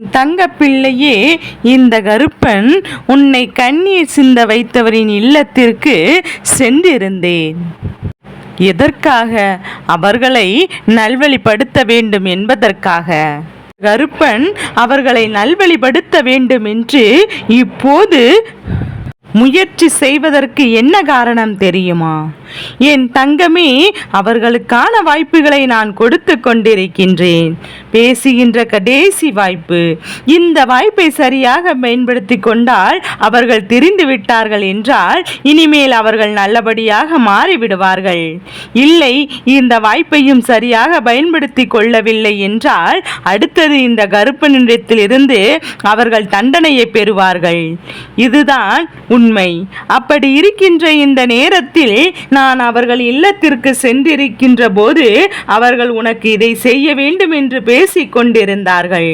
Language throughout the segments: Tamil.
தங்க பிள்ளையே இந்த கருப்பன் உன்னை கண்ணீர் சிந்த வைத்தவரின் இல்லத்திற்கு சென்றிருந்தேன். எதற்காக? அவர்களை நல்வழிப்படுத்த வேண்டும் என்பதற்காக. கருப்பன் அவர்களை நல்வழிப்படுத்த வேண்டும் என்று இப்போது முயற்சி செய்வதற்கு என்ன காரணம் தெரியுமா? என் தங்கமே அவர்களுக்கான வாய்ப்புகளை நான் கொடுத்து கொண்டிருக்கின்றேன். பேசுகின்ற கடைசி வாய்ப்பு. இந்த வாய்ப்பை சரியாக பயன்படுத்தி கொண்டால் அவர்கள் தெரிந்து விட்டார்கள் என்றால் இனிமேல் அவர்கள் நல்லபடியாக மாறிவிடுவார்கள். இல்லை இந்த வாய்ப்பையும் சரியாக பயன்படுத்தி கொள்ளவில்லை என்றால் அடுத்தது இந்த கருப்பனிடத்திலிருந்து அவர்கள் தண்டனையை பெறுவார்கள். இதுதான் உண்மை. அப்படி இருக்கின்ற இந்த நேரத்தில் நான் அவர்கள் இல்லத்திற்கு சென்றிருக்கின்ற போது அவர்கள் உனக்கு இதை செய்ய வேண்டும் என்று பேசிக் கொண்டிருந்தார்கள்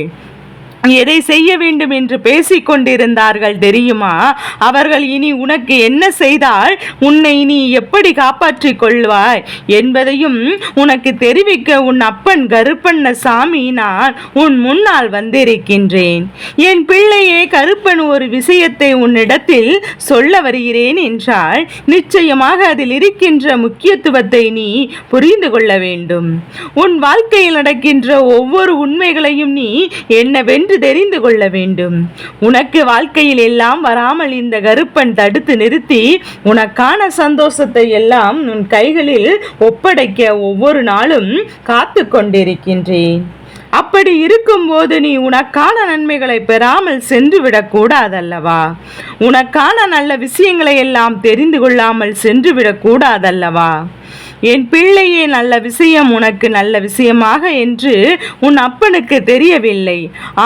எதை செய்ய வேண்டும் என்று பேசிக் கொண்டிருந்தார்கள் தெரியுமா? அவர்கள் இனி உனக்கு என்ன செய்தால் உன்னை நீ எப்படி காப்பாற்றிக் கொள்வாய்? என்பதையும் உனக்கு தெரிவிக்க உன் அப்பன் கருப்பண்ண சாமி நான் உன் முன்னால் வந்திருக்கின்றேன். என் பிள்ளையே கருப்பன் ஒரு விஷயத்தை உன்னிடத்தில் சொல்ல வருகிறேன் என்றால் நிச்சயமாக அதில் இருக்கின்ற முக்கியத்துவத்தை நீ புரிந்து கொள்ள வேண்டும். உன் வாழ்க்கையில் நடக்கின்ற ஒவ்வொரு உண்மைகளையும் நீ என்னவென்று தெரிந்து கொள்ள வேண்டும். உனக்கு வாழ்க்கையில் எல்லாம் வராமல் இந்த கருப்பன் தடுத்து நிறுத்தி உனக்கான சந்தோஷத்தை எல்லாம் உன் கைகளில் ஒப்படைக்க ஒவ்வொரு நாளும் காத்து கொண்டிருக்கின்றேன். அப்படி இருக்கும்போது நீ உனக்கான நன்மைகளை பெறாமல் சென்று விடக்கூடாதல்லவா உனக்கான நல்ல விஷயங்களை எல்லாம் தெரிந்து கொள்ளாமல் சென்று விடக்கூடாதல்லவா என் பிள்ளையே நல்ல விஷயம் உனக்கு நல்ல விஷயமாக என்று உன் அப்பனுக்கு தெரியவில்லை.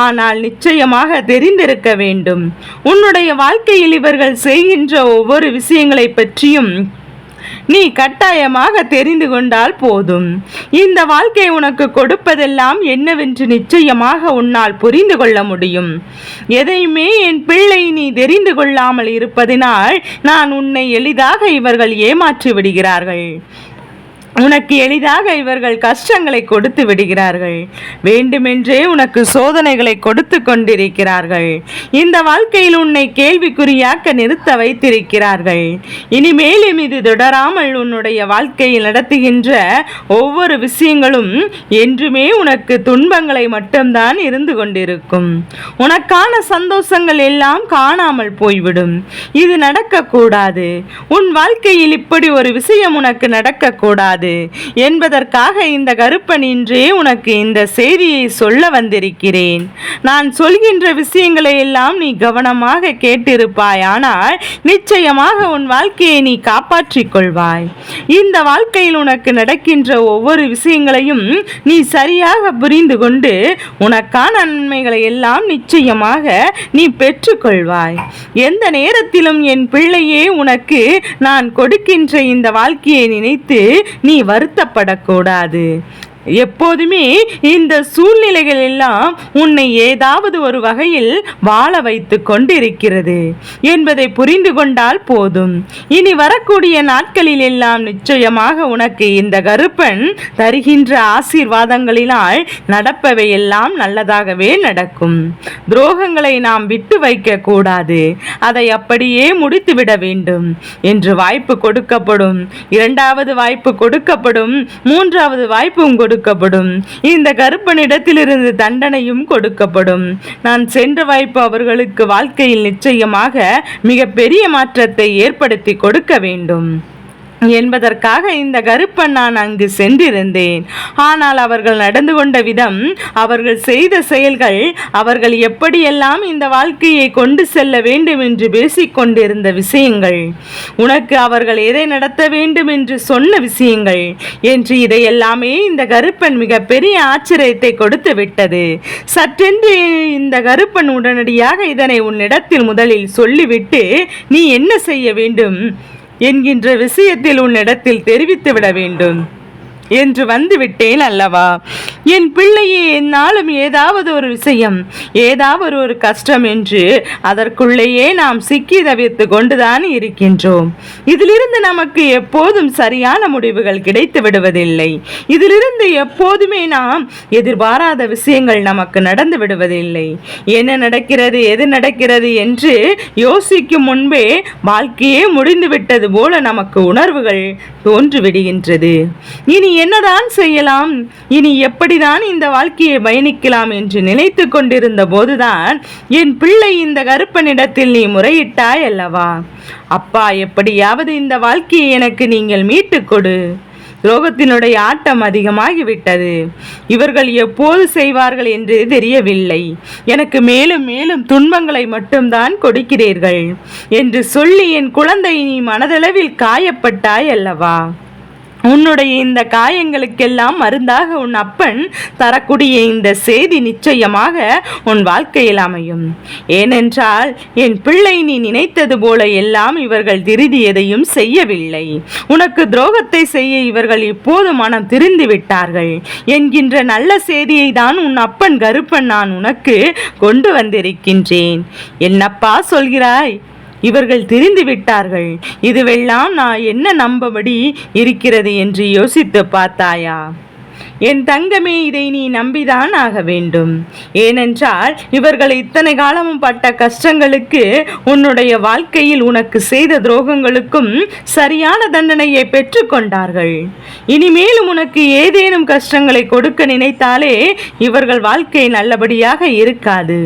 ஆனால் நிச்சயமாக தெரிந்திருக்க வேண்டும். உன்னுடைய வாழ்க்கையில் இவர்கள் செய்கின்ற ஒவ்வொரு விஷயங்களை பற்றியும் நீ கட்டாயமாக தெரிந்து கொண்டால் போதும். இந்த வாழ்க்கை உனக்கு கொடுப்பதெல்லாம் என்னவென்று நிச்சயமாக உன்னால் புரிந்து கொள்ள முடியும். எதையுமே என் பிள்ளை நீ தெரிந்து கொள்ளாமல் இருப்பதினால் நான் உன்னை எளிதாக இவர்கள் ஏமாற்றி விடுகிறார்கள். உனக்கு எளிதாக இவர்கள் கஷ்டங்களை கொடுத்து விடுகிறார்கள். வேண்டுமென்றே உனக்கு சோதனைகளை கொடுத்து கொண்டிருக்கிறார்கள். இந்த வாழ்க்கையில் உன்னை கேள்விக்குறியாக்க நிறுத்த வைத்திருக்கிறார்கள். இனிமேலும் இது தொடராமல் உன்னுடைய வாழ்க்கையில் நடத்துகின்ற ஒவ்வொரு விஷயங்களும் என்றுமே உனக்கு துன்பங்களை மட்டும்தான் இருந்து கொண்டிருக்கும். உனக்கான சந்தோஷங்கள் எல்லாம் காணாமல் போய்விடும். இது நடக்கக்கூடாது. உன் வாழ்க்கையில் இப்படி ஒரு விஷயம் உனக்கு நடக்கக்கூடாது. கூடாது என்பதற்காக இந்த கருப்பன் இன்றே உனக்கு இந்த செய்தியை சொல்ல வந்திருக்கிறேன். நான் சொல்கின்ற விஷயங்களை எல்லாம் நீ கவனமாக கேட்டிருப்பாய். ஆனால் நிச்சயமாக உன் வாழ்க்கையை நீ காப்பாற்றிக் கொள்வாய். இந்த வாழ்க்கையில் உனக்கு நடக்கின்ற ஒவ்வொரு விஷயங்களையும் நீ சரியாக புரிந்து கொண்டு உனக்கான நன்மைகளை எல்லாம் நிச்சயமாக நீ பெற்றுக்கொள்வாய் எந்த நேரத்திலும் என் பிள்ளையே உனக்கு நான் கொடுக்கின்ற இந்த வாழ்க்கையை நினைத்து நீ வருத்தப்படக்கூடாது. எப்போதுமே இந்த சூழ்நிலைகள் எல்லாம் உன்னை ஏதாவது ஒரு வகையில் வாழ வைத்து கொண்டிருக்கிறது என்பதை புரிந்து கொண்டால் போதும். இனி வரக்கூடிய நாட்களில் எல்லாம் நிச்சயமாக உனக்கு இந்த கருப்பன் தருகின்ற ஆசீர்வாதங்களினால் நடப்பவை எல்லாம் நல்லதாகவே நடக்கும். துரோகங்களை நாம் விட்டு வைக்க கூடாது. அதை அப்படியே முடித்துவிட வேண்டும். என்று வாய்ப்பு கொடுக்கப்படும். இரண்டாவது வாய்ப்பு கொடுக்கப்படும். மூன்றாவது வாய்ப்பும் கொடுக்கப்படும். இந்த கருப்பனிடத்திலிருந்து தண்டனையும் கொடுக்கப்படும். நான் சென்ற வாய்ப்பு அவர்களுக்கு வாழ்க்கையில் நிச்சயமாக மிக பெரிய மாற்றத்தை ஏற்படுத்தி கொடுக்க வேண்டும். என்பதற்காக இந்த கருப்பன் நான் அங்கு சென்றிருந்தேன். ஆனால் அவர்கள் நடந்து கொண்ட விதம் அவர்கள் செய்த செயல்கள் அவர்கள் எப்படியெல்லாம் இந்த வாழ்க்கையை கொண்டு செல்ல வேண்டும் என்று பேசிக்கொண்டிருந்த விஷயங்கள் உனக்கு அவர்கள் எதை நடத்த வேண்டும் என்று சொன்ன விஷயங்கள் என்று இதையெல்லாமே இந்த கருப்பன் மிகப்பெரிய ஆச்சரியத்தை கொடுத்து விட்டது. சற்றென்று இந்த கருப்பன் உடனடியாக இதனை உன்னிடத்தில் முதலில் சொல்லிவிட்டு நீ என்ன செய்ய வேண்டும்? என்கின்ற விஷயத்தில் உன்னிடத்தில் தெரிவித்துவிட வேண்டும். என்று வந்து விட்டேன் அல்லவா? என் பிள்ளையே என்னாலும் ஏதாவது ஒரு விஷயம் ஏதாவது ஒரு கஷ்டம் என்று அதற்குள்ளேயே நாம் சிக்கி தவிர்த்து கொண்டுதான் இருக்கின்றோம். இதிலிருந்து நமக்கு எப்போதும் சரியான முடிவுகள் கிடைத்து விடுவதில்லை. இதிலிருந்து எப்போதுமே நாம் எதிர்பாராத விஷயங்கள் நமக்கு நடந்து விடுவதில்லை. என்ன நடக்கிறது எது நடக்கிறது என்று யோசிக்கும் முன்பே வாழ்க்கையே முடிந்து விட்டது போல நமக்கு உணர்வுகள் தோன்றிவிடுகின்றது. இனி என்னதான் செய்யலாம்? இனி எப்படிதான் இந்த வாழ்க்கையை பயணிக்கலாம் என்று நினைத்து கொண்டிருந்த போதுதான் என் பிள்ளை இந்த கருப்பனிடத்தில் நீ முறையிட்டாய் அல்லவா? அப்பா எப்படியாவது இந்த வாழ்க்கையை எனக்கு நீங்கள் மீட்டுக் கொடு. ரோகத்தினுடைய ஆட்டம் அதிகமாகிவிட்டது. இவர்கள் எப்போது செய்வார்கள் என்று தெரியவில்லை. எனக்கு மேலும் மேலும் துன்பங்களை மட்டும்தான் கொடுக்கிறீர்கள். என்று சொல்லி என் குழந்தை நீ மனதளவில் காயப்பட்டாய் அல்லவா? உன்னுடைய இந்த காயங்களுக்கெல்லாம் மருந்தாக உன் அப்பன் தரக்கூடிய இந்த செய்தி நிச்சயமாக உன் வாழ்க்கையில் அமையும். ஏனென்றால் என் பிள்ளை நீ நினைத்தது போல எல்லாம் இவர்கள் திருதி எதையும் செய்யவில்லை. உனக்கு துரோகத்தை செய்ய இவர்கள் இப்போது மனம் திரிந்து விட்டார்கள். என்கின்ற நல்ல செய்தியை தான் உன் அப்பன் கருப்பன் நான் உனக்கு கொண்டு வந்திருக்கின்றேன். என்னப்பா சொல்கிறாய்? இவர்கள் திரிந்து விட்டார்கள். இதுவெல்லாம் நான் என்ன நம்பபடி இருக்கிறது என்று யோசித்து பார்த்தாயா? என் தங்கமே இதை நீ நம்பிதான் ஆக வேண்டும். ஏனென்றால் இவர்கள் இத்தனை காலமும் பட்ட கஷ்டங்களுக்கு உன்னுடைய வாழ்க்கையில் உனக்கு செய்த துரோகங்களுக்கும் சரியான தண்டனையை பெற்றுக்கொண்டார்கள் இனிமேலும் உனக்கு ஏதேனும் கஷ்டங்களை கொடுக்க நினைத்தாலே இவர்கள் வாழ்க்கை நல்லபடியாக இருக்காது.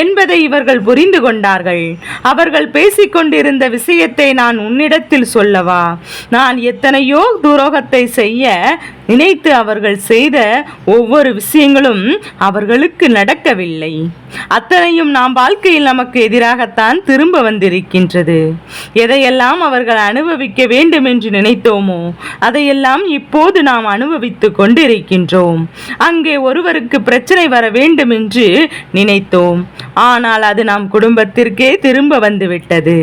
என்பதை இவர்கள் புரிந்து கொண்டார்கள். அவர்கள் பேசிக்கொண்டிருந்த விஷயத்தை நான் உன்னிடத்தில் சொல்லவா? நான் எத்தனையோ துரோகத்தை செய்ய நினைத்து அவர்கள் செய்த ஒவ்வொரு விஷயங்களும் அவர்களுக்கு நடக்கவில்லை. அத்தனையும் நாம் வாழ்க்கையில் நமக்கு எதிராகத்தான் திரும்ப வந்திருக்கின்றது. எதையெல்லாம் அவர்கள் அனுபவிக்க வேண்டும் என்று நினைத்தோமோ அதையெல்லாம் இப்போது நாம் அனுபவித்து கொண்டிருக்கின்றோம். அங்கே ஒருவருக்கு பிரச்சனை வர வேண்டும் என்று நினைத்தோம். ஆனால் அது நம் குடும்பத்திற்கே திரும்ப வந்துவிட்டது.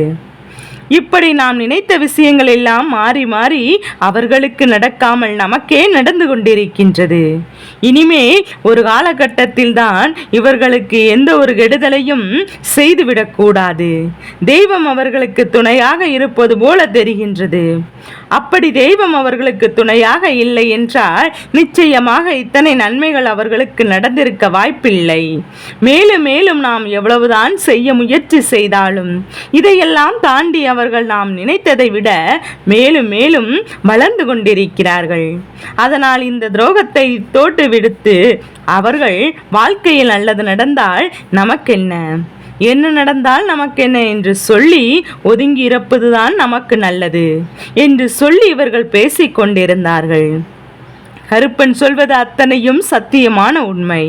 இப்படி நாம் நினைத்த விஷயங்கள் எல்லாம் மாறி மாறி அவர்களுக்கு நடக்காமல் நமக்கே நடந்து கொண்டிருக்கின்றது. இனிமே ஒரு காலகட்டத்தில் தான் இவர்களுக்கு எந்த ஒரு கெடுதலையும் செய்துவிடக்கூடாது தெய்வம் அவர்களுக்கு துணையாக இருப்பது போல தெரிகின்றது. அப்படி தெய்வம் அவர்களுக்கு துணையாக இல்லை என்றால் நிச்சயமாக இத்தனை நன்மைகள் அவர்களுக்கு நடந்திருக்க வாய்ப்பில்லை. மேலும் மேலும் நாம் எவ்வளவுதான் செய்ய முயற்சி செய்தாலும் இதையெல்லாம் தாண்டி அவர்கள் நாம் நினைத்ததை விட மேலும் மேலும் வளர்ந்து கொண்டிருக்கிறார்கள். அதனால் இந்த துரோகத்தை போட்டு விடுத்து அவர்கள் வாழ்க்கையில் நல்லது நடந்தால் நமக்கென்ன? என்ன நடந்தால் நமக்கென்ன என்று சொல்லி ஒதுங்கி இருப்பதுதான் நமக்கு நல்லது என்று சொல்லி இவர்கள் பேசிக் கொண்டிருந்தார்கள் கருப்பன் சொல்வது அத்தனையும் சத்தியமான உண்மை.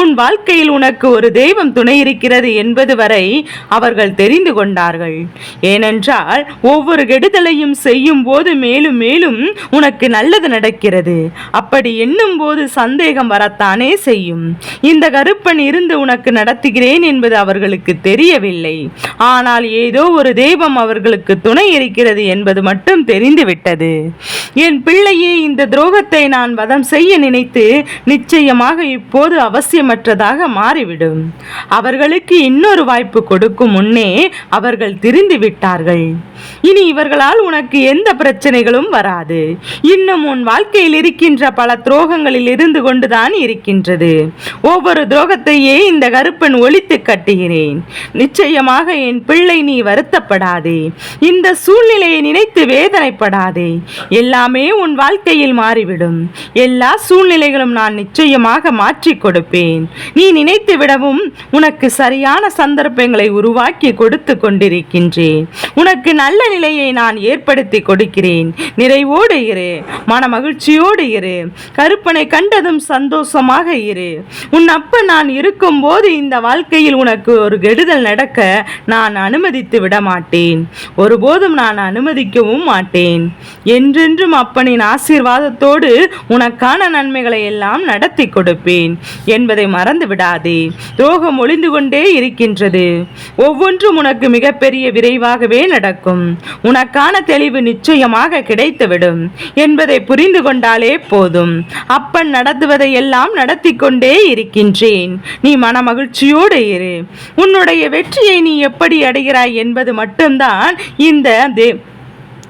உன் வாழ்க்கையில் உனக்கு ஒரு தெய்வம் துணை இருக்கிறது என்பது வரை அவர்கள் தெரிந்து கொண்டார்கள். ஏனென்றால் ஒவ்வொரு கெடுதலையும் செய்யும் போது மேலும் மேலும் உனக்கு நல்லது நடக்கிறது. அப்படி எண்ணும் போது சந்தேகம் வரத்தானே செய்யும். இந்த கருப்பன் இருந்து உனக்கு நடத்துகிறேன் என்பது அவர்களுக்கு தெரியவில்லை. ஆனால் ஏதோ ஒரு தெய்வம் அவர்களுக்கு துணை இருக்கிறது என்பது மட்டும் தெரிந்துவிட்டது. என் பிள்ளையே இந்த துரோகத்தை நான் வதம் செய்ய நினைத்து நிச்சயமாக இப்போது அவசியமற்றதாக மாறிவிடும். அவர்களுக்கு இன்னொரு வாய்ப்பு கொடுக்கும் முன்னே அவர்கள் திரிந்து விட்டார்கள். இனி இவர்களால் உனக்கு எந்த பிரச்சனைகளும் வராது. இன்னும் உன் வாழ்க்கையில் இருக்கின்ற பல துரோகங்களில் இருந்து கொண்டுதான் இருக்கின்றது. ஒவ்வொரு துரோகத்தையே இந்த கருப்பன் ஒழித்து கட்டுகிறேன். நிச்சயமாக என் பிள்ளை நீ வருத்தப்படாதே. இந்த சூழ்நிலையை நினைத்து வேதனைப்படாதே. எல்லாமே உன் வாழ்க்கையில் மாறிவிடும். எல்லா சூழ்நிலைகளும் நான் நிச்சயமாக மாற்றி கொடுப்பேன். நீ நினைத்து விடவும் உனக்கு சரியான சந்தர்ப்பங்களை உருவாக்கி கொடுத்து கொண்டிருக்கின்றேன். உனக்கு நல்ல நிலையை நான் ஏற்படுத்தி கொடுக்கிறேன். நிறைவோடு இரு மன மகிழ்ச்சியோடு இரு கருப்பனை கண்டதும் சந்தோஷமாக இரு. உன் அப்ப நான் இருக்கும்போது இந்த வாழ்க்கையில் உனக்கு ஒரு கெடுதல் நடக்க நான் அனுமதித்து விட மாட்டேன் ஒருபோதும் நான் அனுமதிக்கவும் மாட்டேன். என்றென்றும் அப்பனின் ஆசீர்வாதத்தோடு உனக்கான நன்மைகளை எல்லாம் நடத்தி கொடுப்பேன் என்பதை மறந்து விடாதே துரோகம் ஒளிந்து கொண்டே இருக்கின்றது. ஒவ்வொன்றும் உனக்கு மிகப்பெரிய விரைவாகவே நடக்கும். உனக்கான தெளிவு நிச்சயமாக கிடைத்துவிடும் என்பதை புரிந்து கொண்டாலே போதும். அப்பன் நடத்துவதை எல்லாம் நடத்தி கொண்டே இருக்கின்றேன். நீ மன மகிழ்ச்சியோடு இரு. உன்னுடைய வெற்றியை நீ எப்படி அடைகிறாய் என்பது மட்டும்தான் இந்த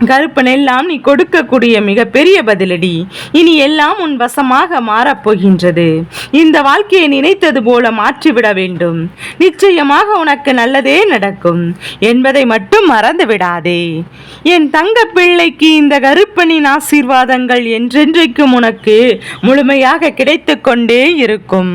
கருப்பனெல்லாம் கருப்பன் எல்லாம் நீ கொடுக்கக்கூடிய மிகப்பெரிய பதிலடி. இனி எல்லாம் உன் வசமாக மாறப்போகின்றது. இந்த வாழ்க்கையை நினைத்தது போல மாற்றிவிட வேண்டும். நிச்சயமாக உனக்கு நல்லதே நடக்கும். என்பதை மட்டும் மறந்து விடாதே என் தங்க பிள்ளைக்கு இந்த கருப்பனின் ஆசீர்வாதங்கள் என்றென்றைக்கும் உனக்கு முழுமையாக கிடைத்து கொண்டே இருக்கும்.